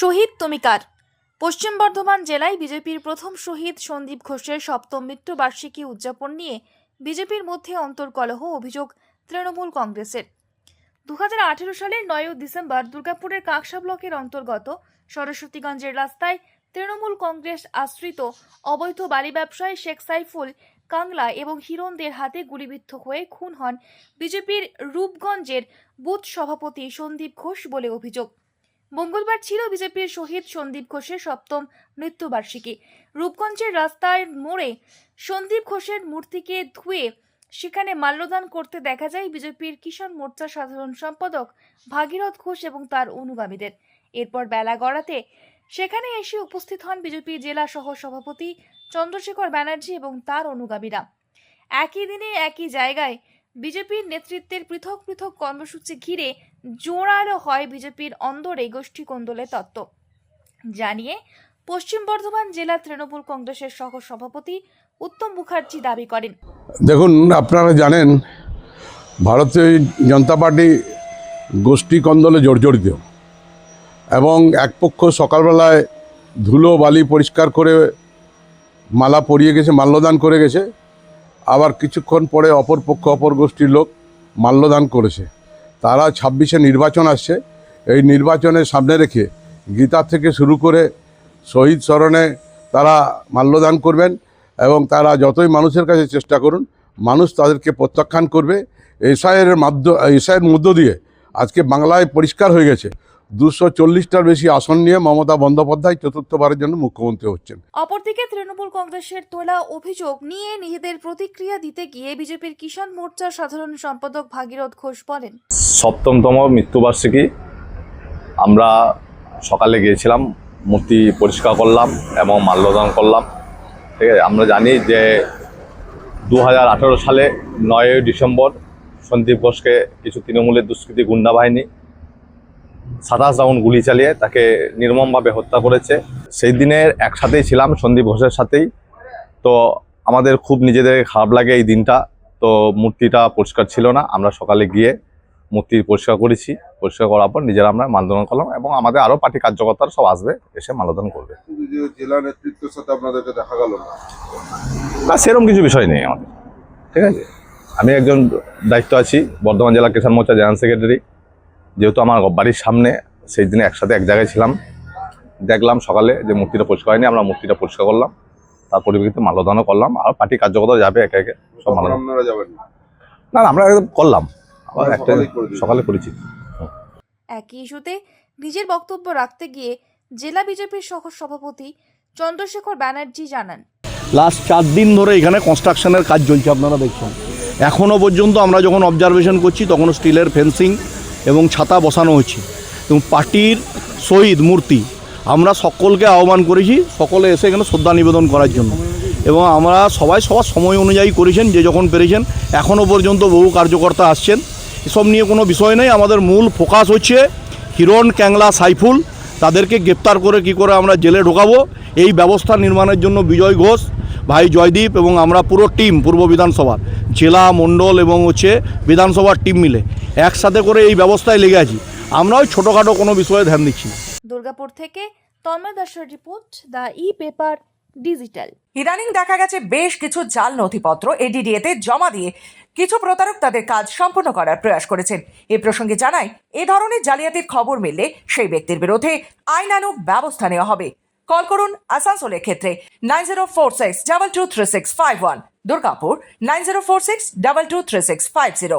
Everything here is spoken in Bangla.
শহীদ তমিকার। পশ্চিম বর্ধমান জেলায় বিজেপির প্রথম শহীদ সন্দীপ ঘোষের সপ্তম মৃত্যুবার্ষিকী উদযাপন নিয়ে বিজেপির মধ্যে অন্তর্কলহ অভিযোগ তৃণমূল কংগ্রেসের। দু হাজার আঠেরো সালের নয় ডিসেম্বর দুর্গাপুরের কাকসা ব্লকের অন্তর্গত সরস্বতীগঞ্জের রাস্তায় তৃণমূল কংগ্রেস আশ্রিত অবৈধ বালি ব্যবসায়ী শেখ সাইফুল, কাংলা এবং হিরণদের হাতে গুলিবিদ্ধ হয়ে খুন হন বিজেপির রূপগঞ্জের বুথ সভাপতি সন্দীপ ঘোষ বলে অভিযোগ। মঙ্গলবার ছিল বিজেপির শহীদ সন্দীপ ঘোষের সপ্তম মৃত্যুবার্ষিকী। রূপগঞ্জের রাস্তায় মোড়ে সন্দীপ ঘোষের মূর্তিকে ধুয়ে সেখানে মাল্যদান করতে দেখা যায় বিজেপির কিষাণ মোর্চা সাধারণ সম্পাদক ভাগীরথ ঘোষ এবং তার অনুগামীদের। এরপর বেলা গড়াতে সেখানে এসে উপস্থিত হন বিজেপি জেলা সহ সভাপতি চন্দ্রশেখর ব্যানার্জি এবং তার অনুগামীরা। একই দিনে একই জায়গায় বিজেপির নেতৃত্বের পৃথক পৃথক কর্মসূচি ঘিরে জোরালো হয় বিজেপির অন্দরে গোষ্ঠী কোন্দলের তত্ত্ব। জানিয়ে পশ্চিম বর্ধমান জেলা তৃণমূল কংগ্রেসের সহ সভাপতি উত্তম মুখার্জি দাবি করেন। দেখুন, আপনারা জানেন, ভারতীয় জনতা পার্টি গোষ্ঠী কন্দলে জর্জরিত এবং এক পক্ষ সকালবেলায় ধুলো, বালি পরিষ্কার করে মালা পরিয়ে গেছে, মাল্যদান করে গেছে, আবার কিছুক্ষণ পরে অপর পক্ষ, অপর গোষ্ঠীর লোক মাল্যদান করেছে। তারা ছাব্বিশে নির্বাচন আসছে। এই নির্বাচনের সামনে রেখে গীতা থেকে শুরু করে শহীদ স্মরণে তারা মাল্যদান করবেন এবং তারা যতই মানুষের কাছে চেষ্টা করুন, মানুষ তাদেরকে প্রত্যাখ্যান করবে। এসআইয়ের মাধ্য, এসআইয়ের মধ্য দিয়ে আজকে বাংলায় পরিষ্কার হয়ে গেছে। দুশো চল্লিশটার বেশি আসন নিয়ে মমতা বন্দ্যোপাধ্যায় চতুর্থবারের জন্য মুখ্যমন্ত্রী হচ্ছেন। অপরদিকে তৃণমূল কংগ্রেসের তোলা অভিযোগ নিয়ে নিজেদের প্রতিক্রিয়া দিতে গিয়ে বিজেপির কিষাণ মোর্চার সাধারণ সম্পাদক ভাগীরথ ঘোষ বলেন সপ্তমতম মৃত্যুবার্ষিকী। আমরা সকালে গিয়েছিলাম মূর্তি পরিষ্কার করলাম এবং মাল্যদান করলাম। ঠিক আছে আমরা জানি যে দু হাজার আঠারো সালে নয়ই ডিসেম্বর সন্দীপ ঘোষকে কিছু তৃণমূলের দুষ্কৃতী গুন্ডা বাহিনী সাতাশ রাউন্ড গুলি চালিয়ে তাকে নির্মমভাবে হত্যা করেছে। সেই দিনের একসাথেই ছিলাম সন্দীপ ঘোষের সাথেই। তো আমাদের খুব নিজেদের খারাপ লাগে এই দিনটা। তো মূর্তিটা পরিষ্কার ছিল না আমরা সকালে গিয়ে মূর্তি পরিষ্কার করেছি। পরিষ্কার করার পর নিজেরা আমরা মালদান করলাম এবং আমাদের আরও পার্টি কার্যকর্তারা সব আসবে এসে মালদান করবে। জেলা নেতৃত্বের সাথে আপনাদেরকে দেখা গেল না। না সেরকম কিছু বিষয় নেই আমাদের। ঠিক আছে? আমি একজন দায়িত্ব আছি বর্ধমান জেলা কিষাণ মোর্চা জেনারেল সেক্রেটারি। যেহেতু আমার বাড়ির সামনে সেই দিনে একসাথে এক জায়গায় ছিলাম। দেখলাম সকালে যে মূর্তিটা পরিষ্কার হয়নি আমরা মূর্তিটা পরিষ্কার করলাম। তার পরিপ্রেক্ষিতে মাল্যদানও করলাম। আর পার্টি কার্যকর্তা যাবে একে একে সব তখন মাল্যদান। না? না না, আমরা একদম করলাম। আবার একটা। সকালে করেছি। একই ইস্যুতে নিজের বক্তব্য রাখতে গিয়ে জেলা বিজেপির সহ সভাপতি চন্দ্রশেখর ব্যানার্জি জানান। লাস্ট চার দিন ধরে এখানে কনস্ট্রাকশনের কাজ চলছে আপনারা দেখছেন। এখনও পর্যন্ত আমরা যখন অবজারভেশন করছি তখন স্টিলের ফেন্সিং এবং ছাতা বসানো হচ্ছে এবং পার্টির শহীদ মূর্তি, আমরা সকলকে আহ্বান করেছি সকলে এসে এখানে শ্রদ্ধা নিবেদন করার জন্য। এবং আমরা সবাই সবার সময় অনুযায়ী করেছেন, যে যখন পেরেছেন এখনও পর্যন্ত বহু কার্যকর্তা আসছেন। এসব নিয়ে কোনো বিষয় নেই, আমাদের মূল ফোকাস হচ্ছে হিরণ, ক্যাংলা, সাইফুল, তাদেরকে গ্রেপ্তার করে কি করে আমরা জেলে ঢোকাবো, এই ব্যবস্থা নির্মাণের জন্য বিজয় ঘোষ, ভাই জয়দীপ এবং আমরা পুরো টিম, পূর্ব বিধানসভার, জেলা, মণ্ডল এবং হচ্ছে বিধানসভার টিম মিলে। একসাথে করে এই ব্যবস্থায় লেগে আছি। আমরা ওই ছোটোখাটো কোনো বিষয়ে ধ্যান দিচ্ছি না। দুর্গাপুর থেকে তন্ময় দাসের report the E paper digital. ইদানিং দেখা গেছে বেশ কিছু জাল নথিপত্র এডিডিএতে জমা দিয়ে কিছু প্রতারক তাদের কাজ সম্পন্ন করার প্রয়াস করেছেন। এ প্রসঙ্গে জানায় এ ধরনের জালিয়াতির খবর মিললে সেই ব্যক্তির বিরুদ্ধে আইনানুগ ব্যবস্থা নেওয়া হবে। কল করুন আসানসোলের ক্ষেত্রে nine zero four six double two three six five one. Durgapur nine zero four six double two three six five zero.